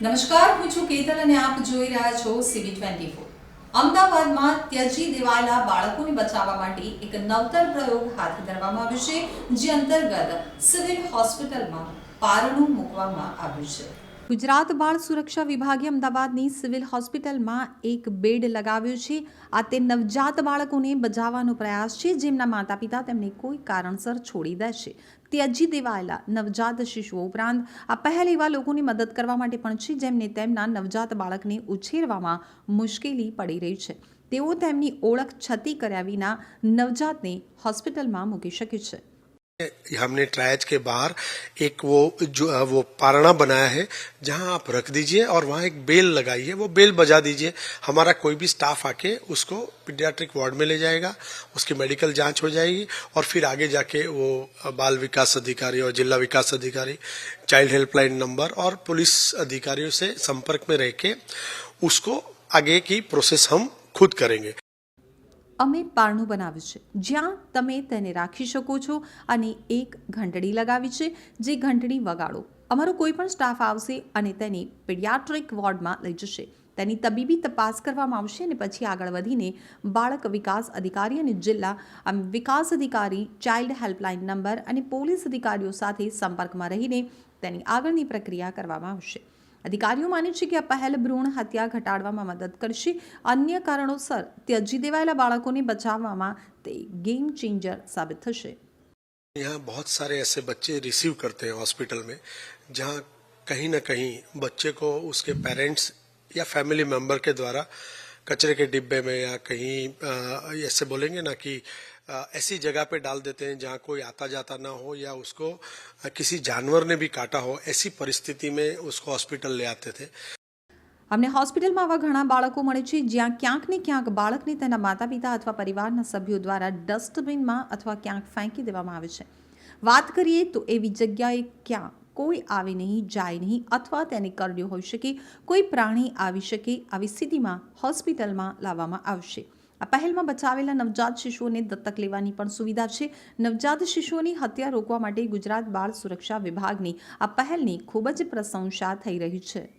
નમસ્કાર, હું છું કેતન અને આપ જોઈ રહ્યા છો સીવી ટ્વેન્ટી ફોર અમદાવાદમાં ત્યજી દેવાયેલા બાળકોને બચાવવા માટે એક નવતર પ્રયોગ હાથ ધરવામાં આવ્યો છે, જે અંતર્ગત સિવિલ હોસ્પિટલમાં પારણું મૂકવામાં આવ્યું છે. ગુજરાત બાળ સુરક્ષા વિભાગે અમદાવાદની સિવિલ હોસ્પિટલમાં એક બેડ લગાવ્યો છે. આ તે નવજાત બાળકોને બચાવવાનો પ્રયાસ છે, જેમના માતા પિતા તેમને કોઈ કારણસર છોડી દેશે. ત્યજી દેવાયેલા નવજાત શિશુઓ ઉપરાંત આ પહેલ એવા લોકોની મદદ કરવા માટે પણ છે, જેમને તેમના નવજાત બાળકને ઉછેરવામાં મુશ્કેલી પડી રહી છે. તેઓ તેમની ઓળખ છતી કર્યા વિના નવજાતને હોસ્પિટલમાં મૂકી શકે છે. हमने ट्रायज के बाहर एक वो जो वो पारणा बनाया है, जहाँ आप रख दीजिए और वहाँ एक बेल लगाइए, वो बेल बजा दीजिए। हमारा कोई भी स्टाफ आके उसको पीडियाट्रिक वार्ड में ले जाएगा, उसकी मेडिकल जाँच हो जाएगी और फिर आगे जाके वो बाल विकास अधिकारी और जिला विकास अधिकारी चाइल्ड हेल्पलाइन नंबर और पुलिस अधिकारियों से संपर्क में रह के उसको आगे की प्रोसेस हम खुद करेंगे। અમે પારણું બનાવ્યું છે. જ્યાં તમે તેને રાખી શકો છો અને એક ઘંટડી લગાવી છે, જે ઘંટડી વગાડો. અમારો કોઈ પણ સ્ટાફ આવશે અને તેને પીડિયાટ્રિક વોર્ડમાં લઈ જશે. તેની તબીબી તપાસ કરવામાં આવશે અને પછી આગળ વધીને બાળક વિકાસ અધિકારી અને જિલ્લા વિકાસ અધિકારી ચાઇલ્ડ હેલ્પલાઇન નંબર અને પોલીસ અધિકારીઓ સાથે સંપર્કમાં રહીને તેની આગળની પ્રક્રિયા કરવામાં આવશે. અધિકારીઓ માને છે કે આ પહેલ ભ્રૂણ હત્યા ઘટાડવામાં મદદ કરશે અન્ય કારણોસર ત્યજી દેવાયેલા બાળકોને બચાવવામાં તે ગેમ ચેન્જર સાબિત થશે यहाँ बहुत सारे ऐसे बच्चे रिसीव करते हैं हॉस्पिटल में जहाँ कहीं ना कहीं बच्चे को उसके पेरेंट्स या फैमिली मेंबर के द्वारा कचरे के डिब्बे में या कहीं अ, ऐसे बोलेंगे ना कि अ, ऐसी जगह पे डाल देते हैं जहाँ कोई आता जाता ना हो या उसको अ, किसी जानवर ने भी काटा हो ऐसी परिस्थिति में उसको हॉस्पिटल ले आते थे અમને હોસ્પિટલમાં આવા ઘણા બાળકો મળે છે જ્યાં ક્યાંક ને ક્યાંક બાળકને તેના માતા પિતા અથવા પરિવારના સભ્યો દ્વારા ડસ્ટબિનમાં અથવા ક્યાંક ફેંકી દેવામાં આવે છે વાત કરીએ તો એવી જગ્યાએ ક્યાં કોઈ આવે નહીં, જાય નહીં અથવા તેને કરડ્યો હોઈ શકે, કોઈ પ્રાણી આવી શકે આવી સ્થિતિમાં હોસ્પિટલમાં લાવવામાં આવશે. આ પહેલમાં બચાવેલા નવજાત શિશુઓને દત્તક લેવાની પણ સુવિધા છે. નવજાત શિશુઓની હત્યા રોકવા માટે ગુજરાત બાળ સુરક્ષા વિભાગની આ પહેલની ખૂબ જ પ્રશંસા થઈ રહી છે.